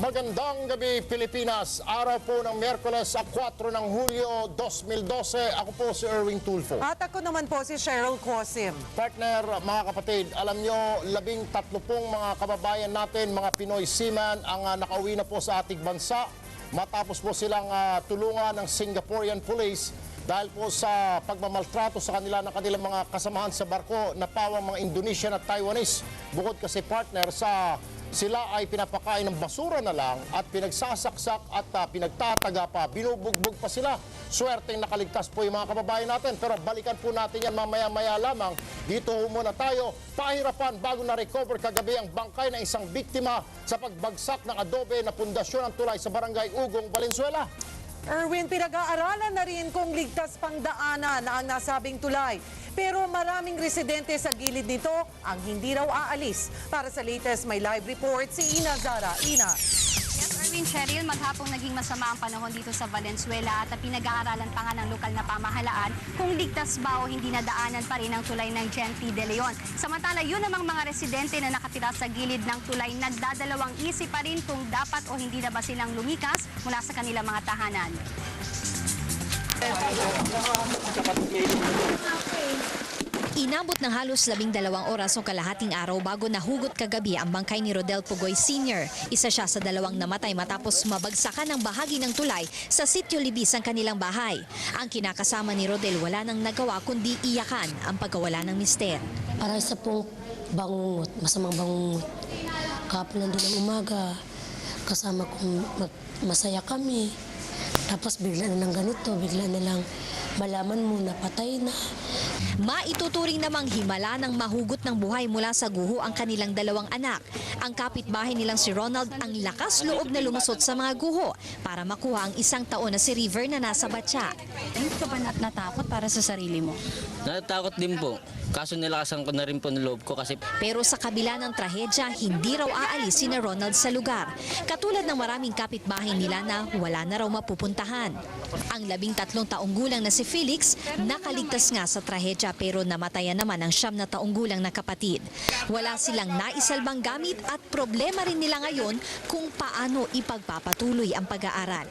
Magandang gabi Pilipinas. Araw po ng Miyerkules, sa 4 ng Hulyo 2012. Ako po si Erwin Tulfo. At ako naman po si Cheryl Cosim. Partner, mga kapatid, alam nyo, labing tatlo pong mga kababayan natin, mga Pinoy seaman, ang ah, nakauwi na po sa ating bansa. Matapos po silang ah, tulungan ng Singaporean police dahil po sa pagmamaltrato sa kanila ng kanilang mga kasamahan sa barko na pawang mga Indonesian at Taiwanese. Bukod kasi partner sa sila ay pinapakain ng basura na lang at pinagsasaksak at ah, pinagtataga pa, binubugbog pa sila. Swerteng nakaligtas po yung mga kababayan natin. Pero balikan po natin yan mamaya-maya lamang. Dito muna tayo. Pahirapan bago na-recover kagabi ang bangkay ng isang biktima sa pagbagsak ng adobe na pundasyon ng tulay sa barangay Ugong, Valenzuela. Erwin, pinag-aaralan na rin kung ligtas pang daanan ang nasabing tulay. Pero maraming residente sa gilid nito ang hindi raw aalis. Para sa latest, may live report si Ina Zara. Ina. Erwin Cheryl, maghapong naging masama ang panahon dito sa Valenzuela at pinag-aaralan pa nga ng lokal na pamahalaan kung ligtas ba o hindi nadaanan pa rin ang tulay ng Genti de Leon. Samantala, yun namang mga residente na nakatira sa gilid ng tulay nagdadalawang isip pa rin kung dapat o hindi na ba silang lumikas mula sa kanilang mga tahanan. Inabot ng halos labing dalawang oras o kalahating araw bago nahugot kagabi ang bangkay ni Rodel Pugoy Sr. Isa siya sa dalawang namatay matapos mabagsakan ng bahagi ng tulay sa sityo Libis ang kanilang bahay. Ang kinakasama ni Rodel wala nang nagawa kundi iyakan ang pagkawala ng mister. Para sa pong bangungot, masamang bangungot. Kapon lang din ng umaga, kasama kong masaya kami. Tapos bigla na lang ganito, bigla na lang malaman mo na patay na. Maituturing namang himala ng mahugot ng buhay mula sa guho ang kanilang dalawang anak. Ang kapitbahay nilang si Ronald ang lakas loob na lumusot sa mga guho para makuha ang isang taon na si River na nasa batya. Hindi ka ba natakot para sa sarili mo? Natatakot din po. Kaso nilakasan ko na rin po ng loob ko kasi Pero sa kabila ng trahedya, hindi raw aalis si Ronald sa lugar. Katulad ng maraming kapitbahay nila na wala na raw mapupuntahan. Ang labing tatlong taong gulang na si Felix, nakaligtas nga sa trahedya pero namatayan naman ang siyam na taong gulang na kapatid. Wala silang naisalbang gamit at problema rin nila ngayon kung paano ipagpapatuloy ang pag-aaral.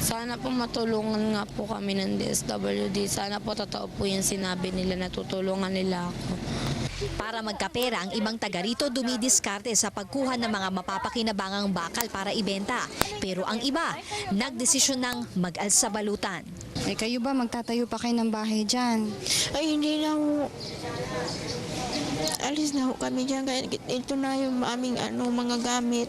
Sana po matulungan nga po kami ng DSWD. Sana po totoo po yung sinabi nila na tutulungan nila ako. Para magkapera, ang ibang taga rito dumidiskarte sa pagkuha ng mga mapapakinabangang bakal para ibenta. Pero ang iba, nagdesisyon ng mag-alsa balutan. Eh kayo ba magtatayo pa kayo ng bahay dyan? Ay, hindi na ho. Alis na ho kami dyan. Kaya ito na yung aming ano, mga gamit.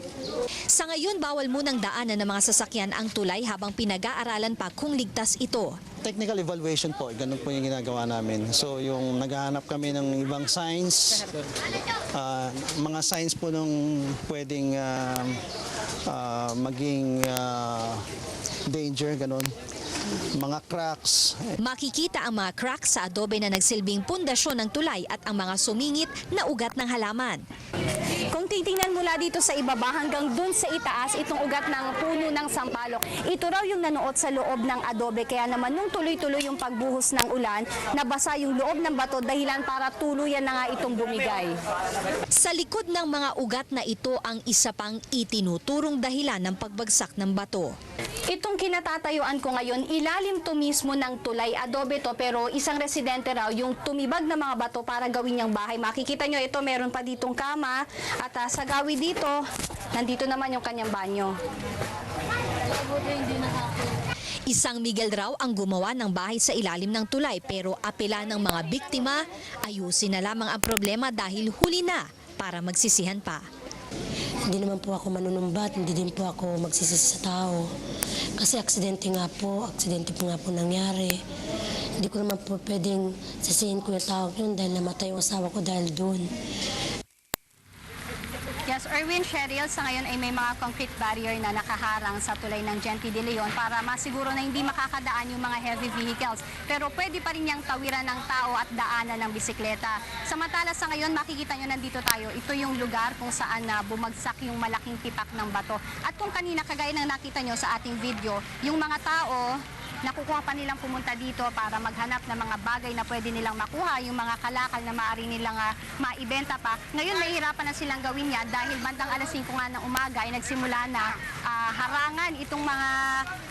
Sa ngayon, bawal munang daanan ng mga sasakyan ang tulay habang pinag-aaralan pa kung ligtas ito. Technical evaluation po, ganun po yung ginagawa namin. So yung naghahanap kami ng ibang signs, ah, mga signs po nung pwedeng ah, ah, maging ah, danger, ganun. Mga cracks, Makikita ang mga cracks sa adobe na nagsilbing pundasyon ng tulay at ang mga sumingit na ugat ng halaman. Kung titingnan mula dito sa ibaba hanggang dun sa itaas, itong ugat ng puno ng sampalok, ito raw yung nanuot sa loob ng adobe. Kaya naman nung tuloy-tuloy yung pagbuhos ng ulan, nabasa yung loob ng bato dahilan para tuluyan na nga itong bumigay. Sa likod ng mga ugat na ito ang isa pang itinuturong dahilan ng pagbagsak ng bato. Itong kinatatayuan ko ngayon, ilalim to mismo ng tulay. Adobe to, pero isang residente raw yung tumibag na mga bato para gawin niyang bahay. Makikita nyo, ito meron pa ditong kama. At ah, sa gawi dito, nandito naman yung kanyang banyo. Isang Miguel raw ang gumawa ng bahay sa ilalim ng tulay pero apela ng mga biktima, ayusin na lamang ang problema dahil huli na para magsisihan pa. Hindi naman po ako manunumbat, hindi din po ako magsisisi sa tao. Kasi aksidente nga po, aksidente po nga po nangyari. Hindi ko naman po pwedeng sisihin ko yung tao yun dahil namatay yung asawa ko dahil doon. Yes, Erwin Cheryl, sa ngayon ay may mga concrete barrier na nakaharang sa tulay ng Genti de Leon para masiguro na hindi makakadaan yung mga heavy vehicles. Pero pwede pa rin niyang tawiran ng tao at daanan ng bisikleta. Samantala sa ngayon, makikita nyo nandito tayo. Ito yung lugar kung saan na bumagsak yung malaking tipak ng bato. At kung kanina, kagaya ng nakita nyo sa ating video, yung mga tao nakukuha pa nilang pumunta dito para maghanap ng mga bagay na pwede nilang makuha, yung mga kalakal na maaari nilang ah, maibenta pa. Ngayon, nahihirapan na silang gawin yan dahil bandang alas 5 nga ng umaga ay nagsimula na ah, harangan itong mga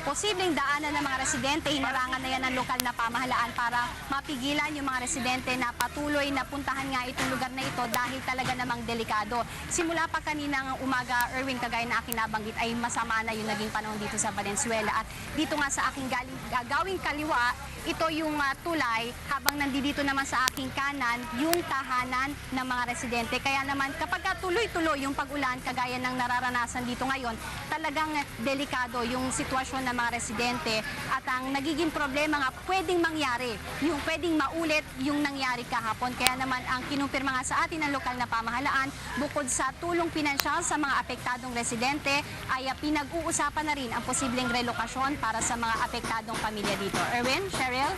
posibleng daanan ng mga residente. Hinarangan na yan ng lokal na pamahalaan para mapigilan yung mga residente na patuloy na puntahan nga itong lugar na ito dahil talaga namang delikado. Simula pa kaninang umaga, Erwin, kagaya na aking nabanggit, ay masama na yung naging panahon dito sa Valenzuela. At dito nga sa aking galing, gagawing kaliwa, ito yung ah, tulay habang nandito naman sa aking kanan yung tahanan ng mga residente. Kaya naman kapag ka tuloy-tuloy yung pag-ulan kagaya ng nararanasan dito ngayon, talagang delikado yung sitwasyon ng mga residente at ang nagiging problema nga pwedeng mangyari, yung pwedeng maulit yung nangyari kahapon. Kaya naman ang kinumpirma nga sa atin ng lokal na pamahalaan, bukod sa tulong pinansyal sa mga apektadong residente, ay pinag-uusapan na rin ang posibleng relokasyon para sa mga apektadong pamilya dito. Erwin, Cheryl?